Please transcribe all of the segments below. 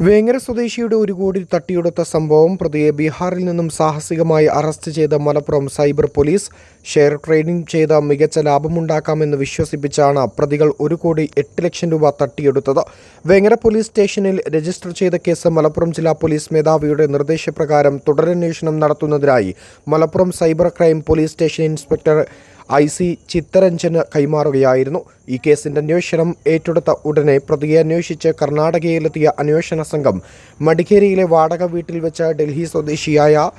വേങ്ങര സ്വദേശിയുടെ ഒരു കോടി തട്ടിയെടുത്ത സംഭവം പ്രതിയെ ബീഹാറിൽ നിന്നും സാഹസികമായി അറസ്റ്റ് ചെയ്ത Malappuram cyber police share trading ചെയ്ത മികച്ച ലാഭമുണ്ടാക്കാമെന്ന് വിശ്വസിപ്പിച്ചാണ് പ്രതികൾ ഒരു കോടി എട്ട് ലക്ഷം രൂപ തട്ടിയെടുത്തത്. വേങ്ങര പോലീസ് സ്റ്റേഷനിൽ രജിസ്റ്റർ ചെയ്ത കേസ് മലപ്പുറം ജില്ലാ പോലീസ് മേധാവിയുടെ നിർദ്ദേശപ്രകാരം തുടരന്വേഷണം നടത്തുന്നതിനായി Malappuram cyber crime police station inspector I C ചിത്തരഞ്ജന് കൈമാറുകയായിരുന്നു. ഈ കേസിന്റെ അന്വേഷണം ഏറ്റെടുത്ത ഉടനെ പ്രതിയെ അന്വേഷിച്ച് കർണാടകയിലെത്തിയ അന്വേഷണ സംഘം മടിക്കേരിയിലെ വാടക വീട്ടിൽ വെച്ച് ഡൽഹി സ്വദേശിയായ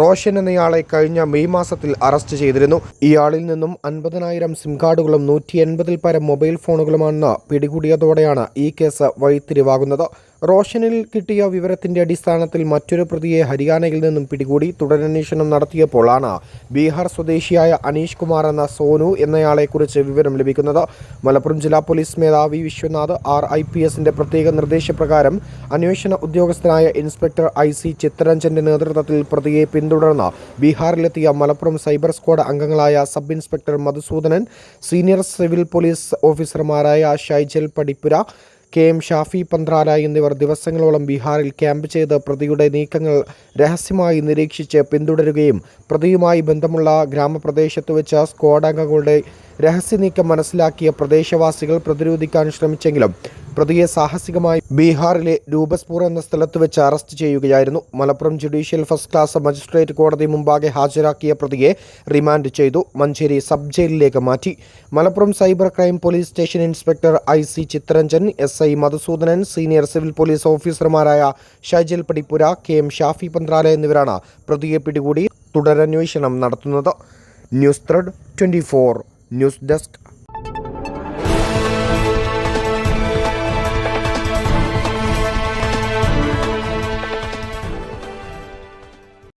റോഷൻ എന്നയാളെ കഴിഞ്ഞ മെയ് മാസത്തിൽ അറസ്റ്റ് ചെയ്തിരുന്നു. ഇയാളിൽ നിന്നും അൻപതിനായിരം സിം കാർഡുകളും നൂറ്റി എൺപതിൽ പരം മൊബൈൽ ഫോണുകളുമാണെന്ന് പിടികൂടിയതോടെയാണ് ഈ കേസ് വഴിത്തിരിവാകുന്നത്. റോഷനിൽ കിട്ടിയ വിവരത്തിന്റെ അടിസ്ഥാനത്തിൽ മറ്റൊരു പ്രതിയെ ഹരിയാനയിൽ നിന്നും പിടികൂടി തുടരന്വേഷണം നടത്തിയപ്പോഴാണ് ബീഹാർ സ്വദേശിയായ അനീഷ് കുമാർ എന്ന സോനു എന്നയാളെക്കുറിച്ച് വിവരം ലഭിക്കുന്നത്. മലപ്പുറം ജില്ലാ പോലീസ് മേധാവി വിശ്വനാഥ് ആർ ഐ പി എസിന്റെ പ്രത്യേക നിർദ്ദേശപ്രകാരം അന്വേഷണ ഉദ്യോഗസ്ഥനായ ഇൻസ്പെക്ടർ ഐ സി ചിത്തരഞ്ജന്റെ നേതൃത്വത്തിൽ പ്രതിയെ പിന്തുടർന്ന് ബീഹാറിലെത്തിയ മലപ്പുറം സൈബർ സ്ക്വാഡ് അംഗങ്ങളായ sub inspector Madhusoodanan senior civil police ഓഫീസർമാരായ ഷൈജൽ പടിപ്പുര കെ എം ഷാഫി പന്ത്രാല എന്നിവർ ദിവസങ്ങളോളം ബീഹാറിൽ ക്യാമ്പ് ചെയ്ത് പ്രതിയുടെ നീക്കങ്ങൾ രഹസ്യമായി നിരീക്ഷിച്ച് പിന്തുടരുകയും പ്രതിയുമായി ബന്ധമുള്ള ഗ്രാമപ്രദേശത്ത് വെച്ച സ്ക്വാഡ് അംഗങ്ങളുടെ രഹസ്യ നീക്കം മനസ്സിലാക്കിയ പ്രദേശവാസികൾ പ്രതിരോധിക്കാൻ ശ്രമിച്ചെങ്കിലും പ്രതിയെ സാഹസികമായി ബീഹാറിലെ രൂപസ്പൂർ എന്ന സ്ഥലത്ത് വെച്ച് അറസ്റ്റ് ചെയ്യുകയായിരുന്നു. Malappuram judicial first class magistrate കോടതി മുമ്പാകെ ഹാജരാക്കിയ പ്രതിയെ റിമാൻഡ് ചെയ്തു. മഞ്ചേരി സബ് ജയിലിലേക്ക് മാറ്റി. Malappuram cyber crime police station inspector I C Chitharanjan S I Madhusoodanan senior civil police ഓഫീസർമാരായ ഷൈജൽ പടിപ്പുര കെ എം ഷാഫി പന്ത്രാല എന്നിവരാണ് പ്രതിയെ പിടികൂടി തുടരന്വേഷണം നടത്തുന്നത്. News thread twenty news desk.